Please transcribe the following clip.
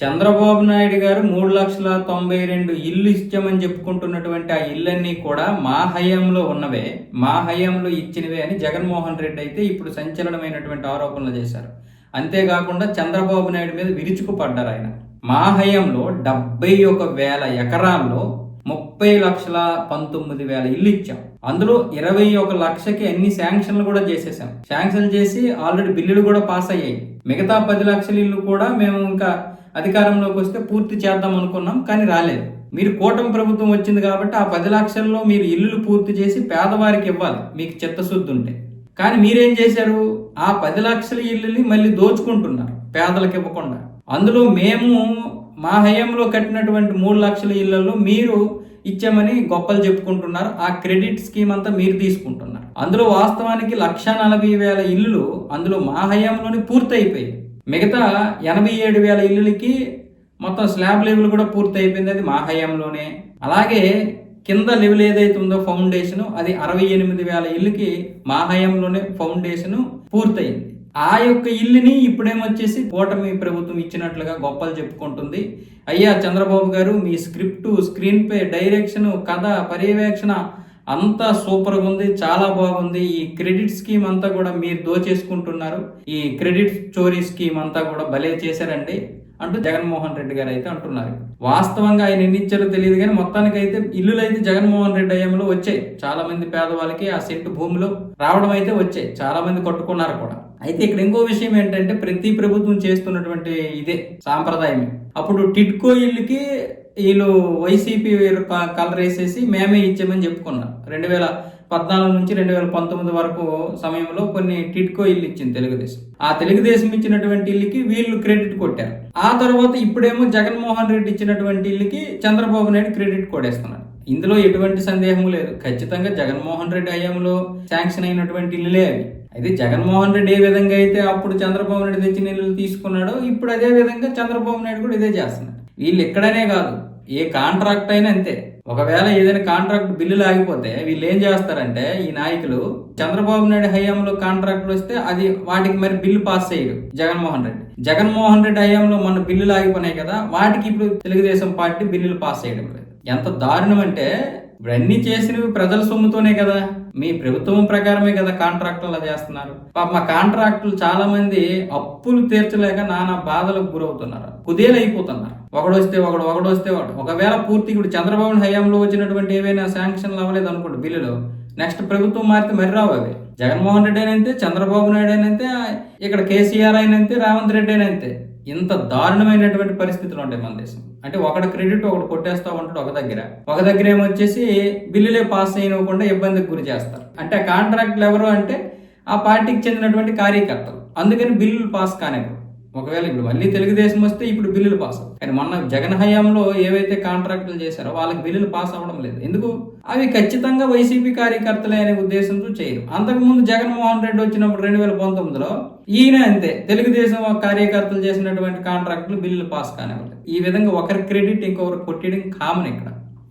చంద్రబాబు నాయుడు గారు మూడు లక్షల తొంభై రెండు ఇల్లు ఇచ్చామని చెప్పుకుంటున్నటువంటి ఆ ఇళ్ళన్నీ కూడా మా హయాంలో ఉన్నవే. మా హయాంలో ఇచ్చినవే అని జగన్మోహన్ రెడ్డి అయితే ఇప్పుడు సంచలనమైనటువంటి ఆరోపణలు చేశారు. అంతేకాకుండా చంద్రబాబు నాయుడు మీద విరుచుకుపడ్డారు ఆయన. మా హయాంలో డెబ్బై ఒక వేల ఎకరాల్లో ముప్పై లక్షల పంతొమ్మిది వేల ఇల్లు ఇచ్చాం. అందులో ఇరవై ఒక లక్షకి అన్ని శాంక్షన్లు కూడా చేసేసాం. శాంక్షన్ చేసి ఆల్రెడీ బిల్లులు కూడా పాస్ అయ్యాయి. మిగతా పది లక్షల ఇల్లు కూడా మేము ఇంకా అధికారంలోకి వస్తే పూర్తి చేద్దాం అనుకున్నాం కానీ రాలేదు. మీరు కూటమి ప్రభుత్వం వచ్చింది కాబట్టి ఆ పది లక్షల్లో మీరు ఇల్లులు పూర్తి చేసి పేదవారికి ఇవ్వాలి మీకు చిత్తశుద్ధి ఉంటే. కానీ మీరేం చేశారు? ఆ పది లక్షల ఇల్లుని మళ్ళీ దోచుకుంటున్నారు పేదలకు ఇవ్వకుండా. అందులో మేము మా హయాంలో కట్టినటువంటి మూడు లక్షల ఇళ్ళలో మీరు ఇచ్చామని గొప్పలు చెప్పుకుంటున్నారు ఆ క్రెడిట్ స్కీమ్ అంతా మీరు తీసుకుంటున్నారు. అందులో వాస్తవానికి లక్ష నలభై వేల ఇల్లులు అందులో మా హయాంలోనే పూర్తయిపోయాయి. మిగతా ఎనభై ఏడు వేల ఇల్లులకి మొత్తం స్లాబ్ లెవెల్ కూడా పూర్తి అయిపోయింది అది మా హయాంలోనే అలాగే కింద లెవెల్ ఏదైతే ఉందో ఫౌండేషన్ అది అరవై ఎనిమిది వేల ఇల్లుకి మా హయాంలోనే ఫౌండేషన్ పూర్తయింది. ఆ యొక్క ఇల్లుని ఇప్పుడేమొచ్చేసి కూటమి ప్రభుత్వం ఇచ్చినట్లుగా గొప్పలు చెప్పుకుంటుంది. అయ్యా చంద్రబాబు గారు మీ స్క్రిప్ట్ స్క్రీన్ పే డైరెక్షన్ కథ పర్యవేక్షణ అంతా సూపర్గా ఉంది చాలా బాగుంది. ఈ క్రెడిట్ స్కీమ్ అంతా కూడా మీరు దోచేసుకుంటున్నారు. ఈ క్రెడిట్ చోరీ స్కీమ్ అంతా కూడా భలే చేశారండి అంటూ జగన్మోహన్ రెడ్డి గారు అయితే అంటున్నారు. వాస్తవంగా ఆయన ఎన్ని ఇచ్చారో తెలియదు కానీ మొత్తానికి అయితే ఇల్లులు అయితే జగన్మోహన్ రెడ్డి హయాంలో వచ్చాయి. చాలా మంది పేదవాళ్ళకి ఆ సెంటు భూమిలో రావడం అయితే వచ్చాయి. చాలా మంది కట్టుకున్నారు కూడా. అయితే ఇక్కడ ఇంకో విషయం ఏంటంటే ప్రతి ప్రభుత్వం చేస్తున్నటువంటి ఇదే సాంప్రదాయం అప్పుడు టిట్కో ఇల్లుకి వీళ్ళు వైసీపీ కలర్ వేసేసి మేమే ఇచ్చామని చెప్పుకున్నారు రెండు వేల పద్నాలుగు నుంచి రెండు వేల పంతొమ్మిది వరకు సమయంలో కొన్ని టిట్కో ఇల్లు ఇచ్చింది తెలుగుదేశం. ఆ తెలుగుదేశం ఇచ్చినటువంటి ఇల్లుకి వీళ్ళు క్రెడిట్ కొట్టారు. ఆ తర్వాత ఇప్పుడేమో జగన్మోహన్ రెడ్డి ఇచ్చినటువంటి ఇల్లుకి చంద్రబాబు నాయుడు క్రెడిట్ కొడేస్తున్నారు ఇందులో ఎటువంటి సందేహం లేదు. ఖచ్చితంగా జగన్మోహన్ రెడ్డి హయాంలో శాంక్షన్ అయినటువంటి ఇల్లులే అవి. అయితే జగన్మోహన్ రెడ్డి ఏ విధంగా అయితే అప్పుడు చంద్రబాబు నాయుడు తెచ్చిన ఇల్లు తీసుకున్నాడో ఇప్పుడు అదే విధంగా చంద్రబాబు నాయుడు కూడా ఇదే చేస్తున్నాడు. వీళ్ళు ఎక్కడనే కాదు ఏ కాంట్రాక్ట్ అయినా అంతే. ఒకవేళ ఏదైనా కాంట్రాక్ట్ బిల్లులు ఆగిపోతే వీళ్ళు ఏం చేస్తారంటే ఈ నాయకులు చంద్రబాబు నాయుడు హయాంలో కాంట్రాక్ట్లు వస్తే అది వాటికి మరి బిల్లు పాస్ చేయడు జగన్మోహన్ రెడ్డి. జగన్మోహన్ రెడ్డి హయాంలో మన బిల్లులు ఆగిపోయినాయి కదా వాటికి ఇప్పుడు తెలుగుదేశం పార్టీ బిల్లులు పాస్ చేయడం లేదు. ఎంత దారుణం అంటే ఇప్పుడు అన్ని చేసినవి ప్రజల సొమ్ముతోనే కదా. మీ ప్రభుత్వం ప్రకారమే కదా కాంట్రాక్టులు అలా చేస్తున్నారు. పాప మా కాంట్రాక్టులు చాలా మంది అప్పులు తీర్చలేక నానా బాధలకు గురవుతున్నారు. కుదేలైపోతున్నారు. ఒకడు వస్తే ఒకడు ఒకడు వస్తే ఒకడు. ఒకవేళ పూర్తి ఇప్పుడు చంద్రబాబు హయాంలో వచ్చినటువంటి ఏవైనా శాంక్షన్లు అవ్వలేదు అనుకోండి బిల్లులు. నెక్స్ట్ ప్రభుత్వం మారితే మరి రావు అవి. జగన్మోహన్ రెడ్డి అయినంతే చంద్రబాబు నాయుడు అయినంతే ఇక్కడ కేసీఆర్ అయినంతే రేవంత్ రెడ్డి అయినంతే. ఇంత దారుణమైనటువంటి పరిస్థితులు ఉంటాయి మన దేశం. అంటే ఒకటి క్రెడిట్ ఒకటి కొట్టేస్తా ఉంటాడు ఒక దగ్గర. ఒక దగ్గర ఏమొచ్చేసి బిల్లులే పాస్ చేయనివ్వకుండా ఇబ్బందికి గురి చేస్తారు. అంటే ఆ కాంట్రాక్ట్లు ఎవరు అంటే ఆ పార్టీకి చెందినటువంటి కార్యకర్తలు. అందుకని బిల్లులు పాస్ కానివ్వరు. ఒకవేళ ఇప్పుడు మళ్ళీ తెలుగుదేశం వస్తే ఇప్పుడు బిల్లులు పాస్ అవుతాయి. కానీ మొన్న జగన్ హయాంలో ఏవైతే కాంట్రాక్టులు చేశారో వాళ్ళకి బిల్లులు పాస్ అవ్వడం లేదు. ఎందుకు? అవి ఖచ్చితంగా వైసీపీ కార్యకర్తలే అనే ఉద్దేశంతో చేయరు. అంతకుముందు జగన్మోహన్ రెడ్డి వచ్చినప్పుడు రెండు వేల పంతొమ్మిదిలో ఈయన అంతే. తెలుగుదేశం కార్యకర్తలు చేసినటువంటి కాంట్రాక్టులు బిల్లులు పాస్ కానివ్వలేదు. ఈ విధంగా ఒకరి క్రెడిట్ ఇంకొకరు కొట్టడం కామన్ ఇక్కడ.